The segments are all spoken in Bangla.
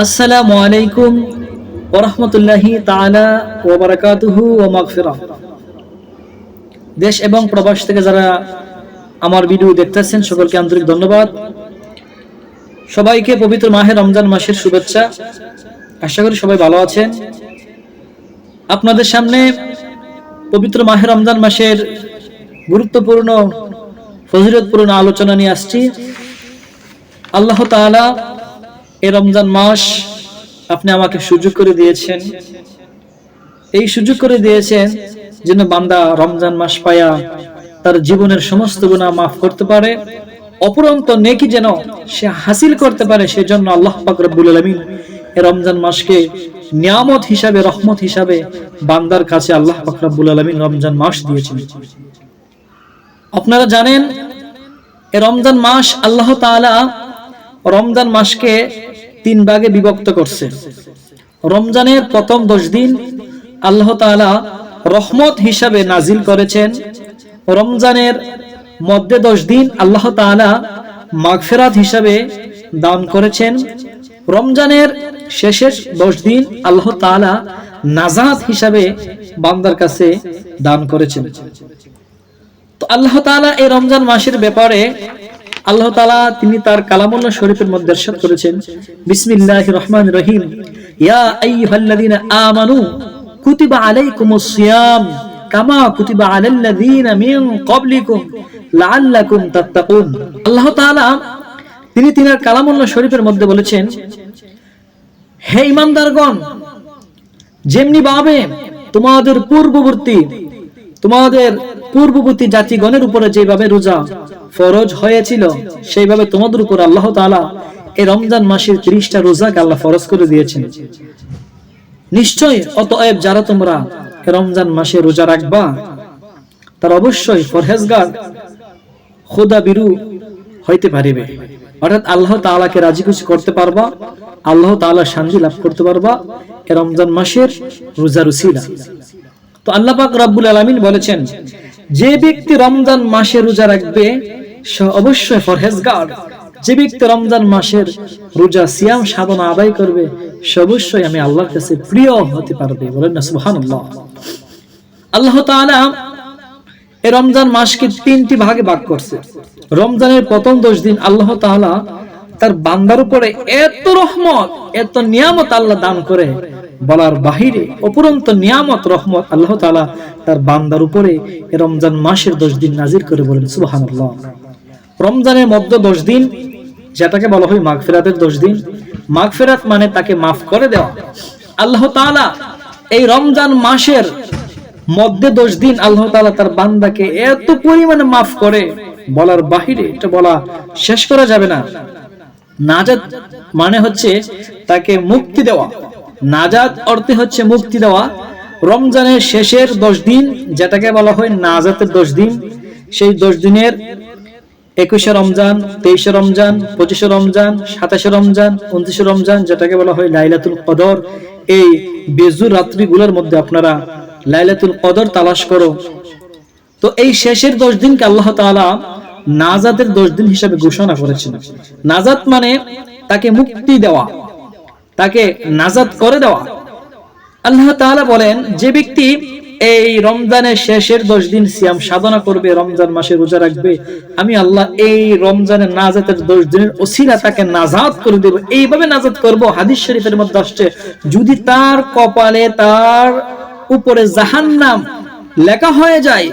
আসসালামু আলাইকুম ওরহমতুল্লাহি বারাকাতুহু ওয়া দেশ এবং প্রবাস থেকে যারা আমার ভিডিও দেখতেছেন, সকলকে আন্তরিক ধন্যবাদ। সবাইকে পবিত্র মাহে রমজান মাসের শুভেচ্ছা। আশা করি সবাই ভালো আছেন। আপনাদের সামনে পবিত্র মাহে রমজান মাসের গুরুত্বপূর্ণ, ফজিলতপূর্ণ আলোচনা নিয়ে আসছি। আল্লাহ তাআলা এই রমজান মাস আপনি আমাকে সুযোগ করে দিয়েছেন। এই সুযোগ করে দিয়েছেন যেন বান্দা রমজান মাস পায়া তার জীবনের সমস্ত গুণা মাফ করতে পারে। অপরন্ত নেকি যেন সে হাসিল করতে পারে, সেজন্য আল্লাহ পাক রব্বুল আলামিন এই রমজান মাসকে নিয়ামত হিসাবে, রহমত হিসাবে বান্দার কাছে আল্লাহ পাক রব্বুল আলামিন রমজান মাস দিয়েছেন। আপনারা জানেন, এই রমজান মাস আল্লাহ তাআলা রমজান মাসকে তিন ভাগে বিভক্ত করছে। রমজানের প্রথম দশ দিন আল্লাহ তাআলা রহমত হিসাবে নাজিল করেছেন। রমজানের মধ্যে দশ দিন আল্লাহ তাআলা মাগফেরাত হিসাবে দান করেছেন। রমজানের শেষের দশ দিন আল্লাহ তাআলা নাজাত হিসাবে বান্দার কাছে দান করেছেন। তো আল্লাহ তাআলা এই রমজান মাসের ব্যাপারে আল্লাহ তাআলা তিনি তার কালামুল্লাহ শরীফের মধ্যে করেছেন, বিসমিল্লাহির রহমানির রহিম। ইয়া আমানু কুতিবা কামা কুতিবা মিন আল্লাহ তিনি তিনার শরীফের মধ্যে বলেছেন, হে ইমানদারগণ যেমনি ভাবে তোমাদের পূর্ববর্তী, তোমাদের পূর্ববর্তী জাতিগণের উপরে যেভাবে রোজা ফরজ হয়েছিল, সেইভাবে তোমাদের উপর আল্লাহ তাআলা এই রমজান মাসের ত্রিশটা রোজাকে আল্লাহ ফরজ করে দিয়েছেন। নিশ্চয় অতএব যারা তোমরা রমজান মাসে রোজা রাখবা, তার অবশ্যই ফরহেজগার খোদা বিরু হইতে পারিবে। অর্থাৎ আল্লাহ তাআলাকে রাজি খুশি করতে পারবা, আল্লাহ তাআলা শান্তি লাভ করতে পারবা এই রমজান মাসের রোজা উসিলা। তো আল্লাহ পাক রব্বুল আলামিন বলেছেন যে ব্যক্তি রমজান মাসে রোজা রাখবে, সে অবশ্যই ফরহেজগার যে ব্যক্তি রমজান মাসের রোজা সিয়াম সাধনা আদায় করবে, সে অবশ্যই আমি আল্লাহর কাছে প্রিয় হতে পারবে। বলেন না, সুবহানাল্লাহ। আল্লাহ তাআলা এই রমজান মাসকে তিনটি ভাগে ভাগ করছে। রমজানের প্রথম দশ দিন আল্লাহ তাআলা তার বান্দার উপরে এত রহমত, এত নিয়ামত আল্লাহ দান করে বলার বাহিরে অপুরন্ত নিয়ামত, রহমত আল্লাহ তাআলা তার বান্দার উপরে রমজান মাসের দশ দিন নাজির করে বলেন, সুবহানাল্লাহ। রমজানের মধ্যে দশ দিন, যেটাকে বলা হয় মাগফিরাতের দশ দিন, মাগফিরাত মানে তাকে মাফ করে দেওয়া। আল্লাহ তাআলা এই রমজান মাসের মধ্যে দশ দিন আল্লাহ তাআলা তার বান্দাকে এত পরিমাণে মাফ করে বলার বাহিরে এটা বলা শেষ করা যাবে না। নাজাদ মানে হচ্ছে তাকে মুক্তি দেওয়া। নাজাত অর্থে হচ্ছে মুক্তি দেওয়া। রমজানের শেষের দশ দিন, যেটাকে বলা হয় নাজাতের দশ দিন, সেই দশ দিনের একুশে রমজান, তেইশে রমজান, পঁচিশে রমজান, সাতাশে রমজান, উনত্রিশে রমজান, যেটাকে বলা হয় লাইলাতুল কদর। এই বেজুর রাত্রিগুলোর মধ্যে আপনারা লাইলাতুল কদর তালাশ করো। তো এই শেষের দশ দিনকে আল্লাহ তাআলা নাজাতের দশ দিন হিসাবে ঘোষণা করেছেন। নাজাত মানে তাকে মুক্তি দেওয়া। তাকে নাজাত করে দেওয়া। আল্লাহ তাআলা বলেন, যে ব্যক্তি এই রমজানের শেষের দশ দিন সিয়াম সাধনা করবে, রমজান মাসে রোজা রাখবে, আমি আল্লাহ এই রমজানের নাজাতের দশ দিনের ওসিলা তাকে নাজাত করে দেব। এইভাবে নাজাত করব, হাদিস শরীফের মধ্যে আসছে, যদি তার কপালে তার উপরে জাহান্নাম লেখা হয়ে যায়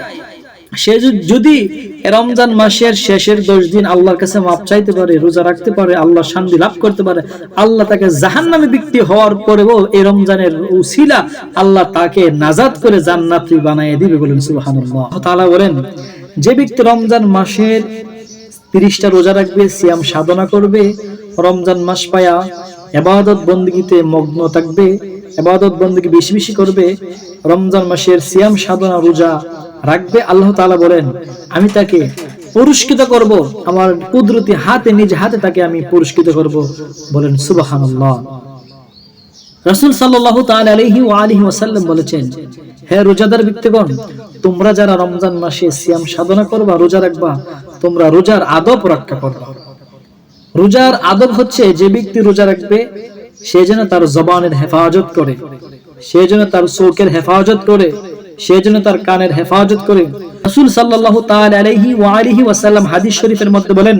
সে যদি- রমজান মাসের শেষের দশ দিন আল্লাহর কাছে মাপ চাইতে পারে, রোজা রাখতে পারে, আল্লাহ শান্তি লাভ করতে পারে, আল্লাহ তাকে জাহান নামে বিক্রি হওয়ার পরেও এই রমজানের উসিলা আল্লাহ তাকে নাজাদ করে জান্নাতি বানিয়ে দিবে বলেন সুবহানাল্লাহ। তাআলা বলেন, যে ব্যক্তি রমজান মাসের তিরিশটা রোজা রাখবে, সিয়াম সাধনা করবে, রমজান মাস পায়া এবাদত বন্দীতে মগ্ন থাকবে, এবাদত বন্দগি বেশি বেশি করবে, রমজান মাসের সিয়াম সাধনা রোজা রাখবে, আল্লাহ তাআলা বলেন, আমি তাকে পুরস্কৃত করব, আমার কুদরতি হাতে, নিজ হাতে তাকে আমি পুরস্কৃত করব। বলেন, সুবহানাল্লাহ। রাসূল সাল্লাল্লাহু তাআলা আলাইহি ওয়া আলিহি ওয়াসাল্লাম বলেছেন, হে রোজাদার ব্যক্তিগণ, তোমরা যারা রমজান মাসে সিয়াম সাধনা করবা, রোজা রাখবা, তোমরা রোজার আদব রক্ষা করবা। রোজার আদব হচ্ছে যে ব্যক্তি রোজা রাখবে, সে যেন তার জবানের হেফাজত করে, সে যেন তার চোখের হেফাজত করে সে যেন তার কানের হেফাজত করে রাসূল সাল্লাল্লাহু তাআলা আলাইহি ওয়া আলিহি ওয়াসাল্লাম হাদিস শরীফের মধ্যে বলেন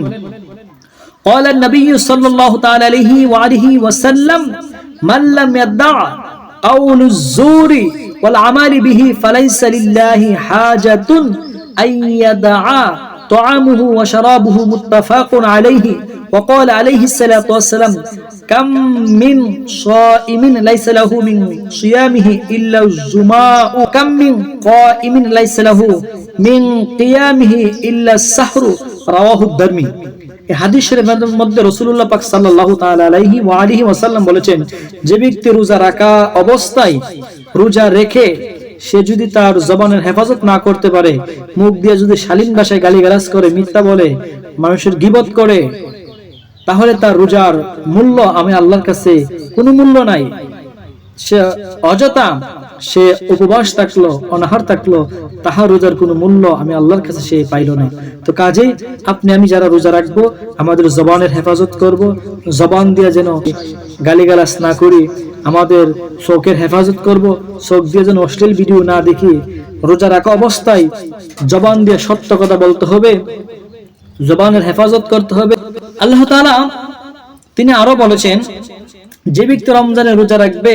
قال النبي صلى الله تعالى عليه وآله وسلم من لم يدع قول الزور والعمل به فليس لله حاجة أن يدع طعامه وشرابه متفق عليه وقال عليه الصلاة والسلام এই মধ্যে পাক আলিহি ওয়াসাল্লাম বলেছেন, যে ব্যক্তি রোজা রাখা অবস্থায় রোজা রেখে সে যদি তার জবানের হেফাজত না করতে পারে, মুখ দিয়ে যদি শালীন ভাষায় গালিগালাজ করে, মিথ্যা বলে, মানুষের গিবত করে তাহলে তার রোজার মূল্য আমি আল্লাহর কাছে কোনো মূল্য নাই। সে অযথা, সে উপবাস থাকল, অনাহার থাকল, তাহার রোজার কোনো মূল্য আমি আল্লাহর কাছে সে পাইল না তো কাজেই আপনি, আমি যারা রোজা রাখব, আমাদের জবানের হেফাজত করব, জবান দিয়ে যেন গালিগালাস না করি, আমাদের চোখের হেফাজত করব, চোখ দিয়ে যেন অশ্লীল ভিডিও না দেখি, রোজা রাখা অবস্থায় জবান দিয়ে সত্য কথা বলতে হবে, জবানের হেফাজত করতে হবে আল্লাহ তাআলা তিনি আরও বলেছেন, যে ব্যক্তি রমজানের রোজা রাখবে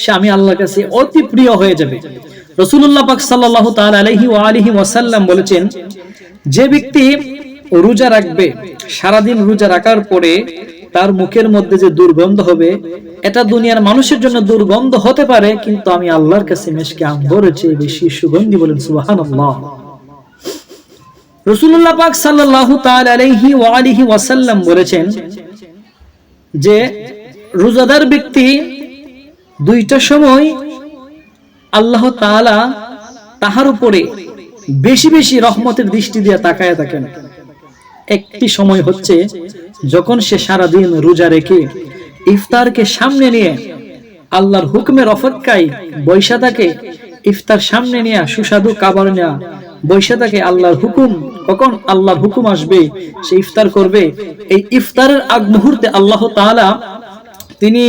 সে আমি আল্লাহর কাছে অতি প্রিয় হয়ে যাবে। রসুল্লাহ পাক সাল্লাল্লাহু তাআলা আলাইহি ওয়া আলিহি ওয়াসাল্লাম বলেছেন, যে ব্যক্তি রোজা রাখবে, সারাদিন রোজা রাখার পরে তার মুখের মধ্যে যে দুর্গন্ধ হবে, এটা দুনিয়ার মানুষের জন্য দুর্গন্ধ হতে পারে, কিন্তু আমি আল্লাহর কাছে মেশকে আম্বরের চেয়ে বেশি সুগন্ধি বলেন, সুবহানাল্লাহ। রসুল্লাহ পাক আলাইহি ওয়া আলিহি ওয়াসাল্লাম বলেছেন যে রোজাদার ব্যক্তি দুইটা সময় আল্লাহ তাআলা তাহার উপরে বেশি বেশি রহমতের দৃষ্টি দিয়ে তাকায় থাকেন। একটি সময় হচ্ছে যখন সে সারা দিন রোজা রেখে ইফতারকে সামনে নিয়ে আল্লাহর হুকুমের অপেক্ষায় বৈশা ইফতার সামনে নিয়ে সুস্বাদু কাবার নেওয়া বৈশা থাকে আল্লাহর হুকুম কখন আল্লাহর হুকুম আসবে সে ইফতার করবে। এই ইফতারের আগ মুহূর্তে আল্লাহ তাআলা তিনি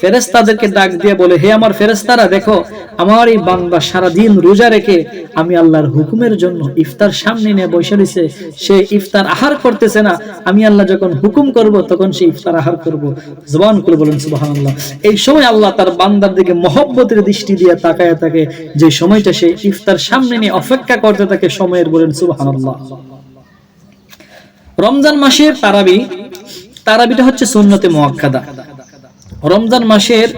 ফেরেস্তাদেরকে ডাক দিয়ে বলে, হে আমার ফেরেস্তারা দেখো, আমার এই বান্দা সারাদিন রোজা রেখে আমি আল্লাহর হুকুমের জন্য ইফতার সামনে নিয়ে বসে রয়েছে। সে ইফতার আহার করতেছে না। আমি আল্লাহ যখন হুকুম করব, তখন সে ইফতার আহার করব। জবান করে বলেন, সুবহানাল্লাহ। এই সময় আল্লাহ তার বান্দার দিকে মহব্বতের দৃষ্টি দিয়ে তাকায় থাকে। যে সময়টা সে ইফতার সামনে নিয়ে অপেক্ষা করতে থাকে, সময়ের বলেন, সুবহানাল্লাহ। রমজান মাসের তারাবি, তারাবিটা হচ্ছে সুন্নতে মুআক্কাদা। রমজান মাসের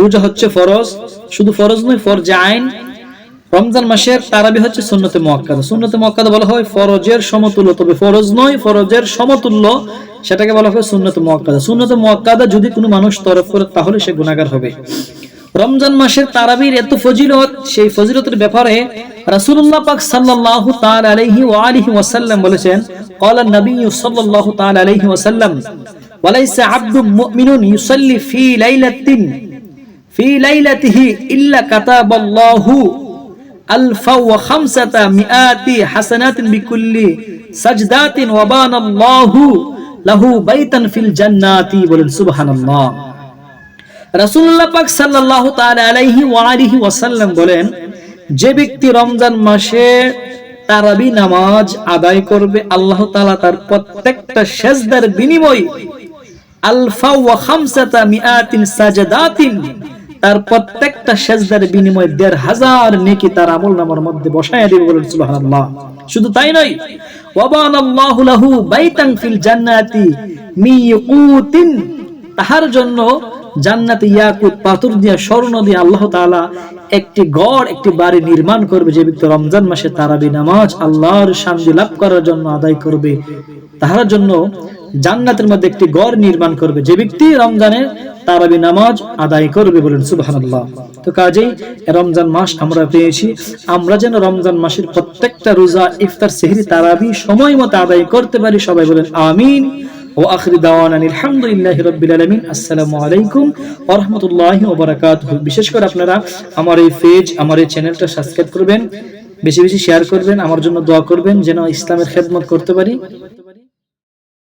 রোজা হচ্ছে ফরজ, শুধু ফরজ নয়, ফরজ আইন। রমজান মাসের তারাবি হচ্ছে সুন্নতে মোয়াক্কাদা। সুন্নতে মোয়াক্কাদা বলা হয় ফরজের সমতুল্য, তবে ফরজ নয়, ফরজের সমতুল্য সেটাকে বলা হয় সুন্নতে মোয়াক্কাদা। সুন্নতে মোয়াক্কাদা যদি কোনো মানুষ তরফ করে, তাহলে সে গুণাগার হবে। রমজান মাসের তারাবির এত ফজিলত, সেই ফজিলতের ব্যাপারে রাসূলুল্লাহ পাক সাল্লাল্লাহু তাআলা আলাইহি ওয়া আলিহি ওয়াসাল্লাম বলেছেন, ক্বালা নবী সাল্লাল্লাহু তাআলা আলাইহি ওয়াসাল্লাম ওয়ালাইসা আব্দু মুমিনুন ইউসাল্লি ফি লাইলাতিন, ফি লাইলাতিহি ইল্লা কাতাবাল্লাহু আলফা ওয়া খামসাতা মিআতি হাসানাতিন বিকুল্লি সাজদাতিন ওয়া বানাল্লাহু লাহু বাইতান ফিল জান্নাতি বলেন সুবহানাল্লাহ। রাসূলুল্লাহ পাক সাল্লাল্লাহু তাআলা আলাইহি ওয়া ওয়াসাল্লাম বলেন, যে ব্যক্তি রমজান মাসে তারাবি নামাজ আদায় করবে, আল্লাহ তালা তার প্রত্যেকটা সেজদার বিনিময় আলফা খামসাতা মিআতিন সাজাদাতিন। তার প্রত্যেকটা সেজদার বিনিময়ে দেড় হাজার নেকি তার আমল নামার মধ্যে বসায় দিবে শুধু তাই নয় লাহু ফিল জান্নাতি তাহার জন্য জান্নাতে ইয়াকুত পাথর দিয়া স্বর্ণ দিয়ে আল্লাহ তাআলা একটি গড়, একটি বাড়ি নির্মাণ করবে, যে ব্যক্তি রমজান মাসে তারাবি নামাজ আল্লাহর শান্তি লাভ করার জন্য আদায় করবে। তাহার জন্য জান্নাতের মধ্যে একটি গড় নির্মাণ করবে। যে ব্যক্তি রমজানের তারাবি নামাজ আদায় করবে বলেন, সুবহানাল্লাহ। তো কাজেই রমজান মাস আমরা পেয়েছি। আমরা যেন রমজান মাসের প্রত্যেকটা রোজা, ইফতার, সেহরি, তারাবি সময় মতো আদায় করতে পারি, সবাই বলেন, আমিন। ও আখরি দাওয়ান আলহামদুলিল্লাহ রব্বিল আলামিন। আসসালামু আলাইকুম ওয়া রাহমাতুল্লাহি ওয়া বারাকাতুহু। বিশেষ করে আপনারা আমার এই পেজ, আমার এই চ্যানেলটা সাবস্ক্রাইব করবেন, বেশি বেশি শেয়ার করবেন, আমার জন্য দোয়া করবেন, যেন ইসলামের খেদমত করতে পারি।